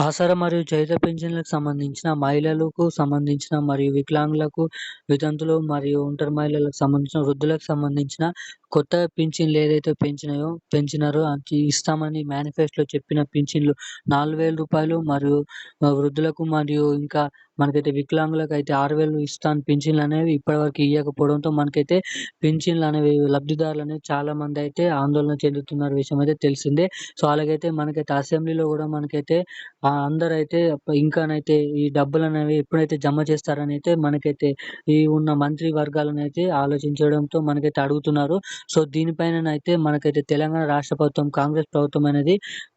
ఆసరా మరియు చేయుత పింఛన్లకు సంబంధించిన మహిళలకు సంబంధించిన మరియు వికలాంగులకు, వితంతులు మరియు ఒంటరి మహిళలకు సంబంధించిన, వృద్ధులకు సంబంధించిన కొత్త పింఛన్లు ఏదైతే పెంచినాయో పెంచినారో అది ఇస్తామని మేనిఫెస్టోలో చెప్పిన పింఛన్లు నాలుగు వేల రూపాయలు మరియు వృద్ధులకు మరియు ఇంకా మనకైతే వికలాంగులకు అయితే ఆరు వేలు ఇస్తాను. పింఛన్లు అనేవి ఇప్పటివరకు ఇవ్వకపోవడంతో మనకైతే పింఛన్లు అనేవి లబ్ధిదారులు అనేవి చాలా మంది అయితే ఆందోళన చెందుతున్నారు విషయం అయితే తెలిసిందే. సో అలాగైతే మనకైతే అసెంబ్లీలో కూడా మనకైతే అందరూ అయితే ఇంకానైతే ఈ డబ్బులు అనేవి ఎప్పుడైతే జమ చేస్తారని అయితే మనకైతే ఈ ఉన్న మంత్రి వర్గాలను అయితే ఆలోచించడంతో మనకైతే అడుగుతున్నారు. సో దీనిపైన అయితే మనకైతే తెలంగాణ రాష్ట్ర ప్రభుత్వం కాంగ్రెస్ ప్రభుత్వం అనేది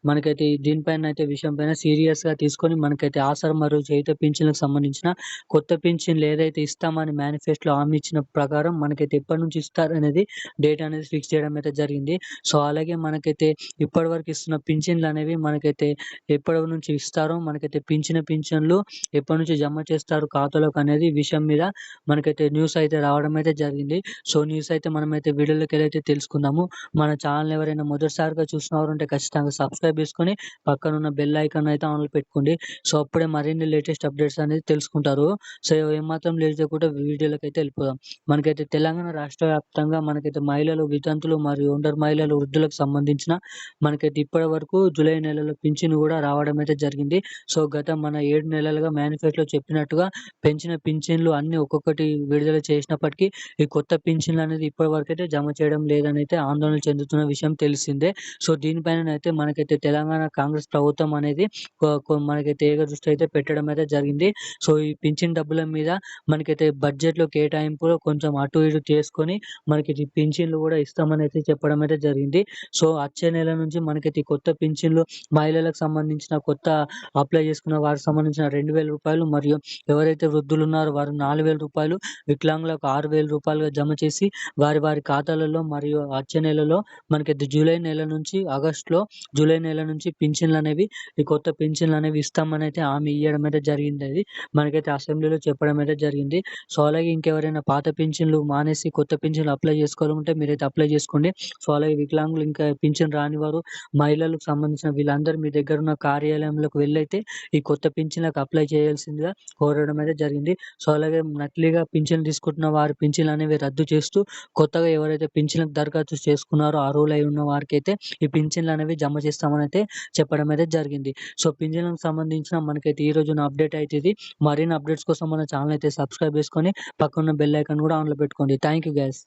మనకైతే దీనిపైన అయితే విషయం పైన సీరియస్గా తీసుకొని మనకైతే ఆసరం మరియు చేయుత పింఛన్లకు సంబంధించిన కొత్త పింఛన్లు ఏదైతే ఇస్తామని మేనిఫెస్టోలో హామీ ఇచ్చిన ప్రకారం మనకైతే ఎప్పటి నుంచి ఇస్తారనేది డేట్ అనేది ఫిక్స్ చేయడం అయితే జరిగింది. సో అలాగే మనకైతే ఇప్పటి వరకు ఇస్తున్న పింఛన్లు అనేవి మనకైతే ఎప్పటి నుంచి ఇస్తారో మనకైతే పింఛన పింఛన్లు ఎప్పటి నుంచి జమ చేస్తారు ఖాతాలోకి అనేది విషయం మీద మనకైతే న్యూస్ అయితే రావడం అయితే జరిగింది. సో న్యూస్ అయితే మనమైతే వీడియోలోకి వెళ్ళైతే తెలుసుకుందాము. మన ఛానల్ ఎవరైనా మొదటిసారిగా చూసినవారు ఉంటే ఖచ్చితంగా సబ్స్క్రైబ్ చేసుకొని పక్కన ఉన్న బెల్ ఐకాన్ అయితే ఆన్లో పెట్టుకోండి. సో అప్పుడే మరిన్ని లేటెస్ట్ అప్డేట్స్ అనేది తెలుసుకుంటారు. సో ఏమాత్రం లేట్ చేయకుండా వీడియోలకు అయితే వెళ్ళిపోదాం. మనకైతే తెలంగాణ రాష్ట్ర వ్యాప్తంగా మనకైతే మహిళలు వితంతులు మరియు ఒంటరి మహిళలు వృద్ధులకు సంబంధించిన మనకైతే ఇప్పటి వరకు జూలై నెలలో పింఛను కూడా రావడం అయితే జరిగింది. సో గత మన ఏడు నెలలుగా మేనిఫెస్టోలో చెప్పినట్టుగా పెంచిన పింఛన్లు అన్ని ఒక్కొక్కటి విడుదల చేసినప్పటికీ ఈ కొత్త పింఛన్లు అనేది ఇప్పటి వరకు అయితే జమ చేయడం లేదని అయితే ఆందోళన చెందుతున్న విషయం తెలిసిందే. సో దీనిపైన అయితే మనకైతే తెలంగాణ కాంగ్రెస్ ప్రభుత్వం అనేది మనకైతే ఏక దృష్టి అయితే పెట్టడం అయితే జరిగింది. సో ఈ పింఛన్ డబ్బుల మీద మనకైతే బడ్జెట్లో కేటాయింపులో కొంచెం అటు ఇటు చేసుకొని మనకి పింఛన్లు కూడా ఇస్తామని అయితే చెప్పడం అయితే జరిగింది. సో వచ్చే నెల నుంచి మనకైతే కొత్త పింఛన్లు మహిళలకు సంబంధించిన కొత్త అప్లై చేసుకున్న వారికి సంబంధించిన రెండు వేల రూపాయలు మరియు ఎవరైతే వృద్ధులు ఉన్నారో వారు నాలుగు వేల రూపాయలు వికలాంగులకు ఆరు వేల రూపాయలుగా జమ చేసి వారి వారి ఖాతాలలో మరియు వచ్చే నెలలో మనకైతే జూలై నెల నుంచి ఆగస్టులో జూలై నెల నుంచి పింఛన్లు అనేవి ఈ కొత్త పింఛన్లు అనేవి ఇస్తామని అయితే హామీ ఇవ్వడం అయితే జరిగింది. అది మనకైతే అసెంబ్లీలో చెప్పడం అయితే జరిగింది. సో అలాగే ఇంకెవరైనా పాత పింఛన్లు మానేసి కొత్త పింఛన్లు అప్లై చేసుకోవాలంటే మీరైతే అప్లై చేసుకోండి. సో అలాగే వికలాంగులు ఇంకా పింఛన్ రాని వారు మహిళలకు సంబంధించిన వీళ్ళందరూ మీ దగ్గర ఉన్న కార్యాలయంలోకి వెళ్ళైతే ఈ కొత్త పింఛన్లకు అప్లై చేయాల్సిందిగా కోరడం అయితే జరిగింది. సో అలాగే నకిలీగా పింఛన్ తీసుకుంటున్న వారి పింఛన్లు అనేవి రద్దు చేస్తూ కొత్తగా ఎవరైతే పింఛన్లకు దరఖాస్తు చేసుకున్నారో అర్హులై ఉన్న వారికి అయితే ఈ పింఛన్లు అనేవి జమ చేస్తామని అయితే చెప్పడం అయితే జరిగింది. సో పింఛన్లకు సంబంధించిన మనకైతే ఈ రోజున అప్డేట్ అయితే ఇది. మరిన్ని అప్డేట్స్ కోసం మన ఛానల్ అయితే సబ్స్క్రైబ్ చేసుకొని పక్కన బెల్ ఐకాన్ కూడా ఆన్లో పెట్టుకోండి. Thank you guys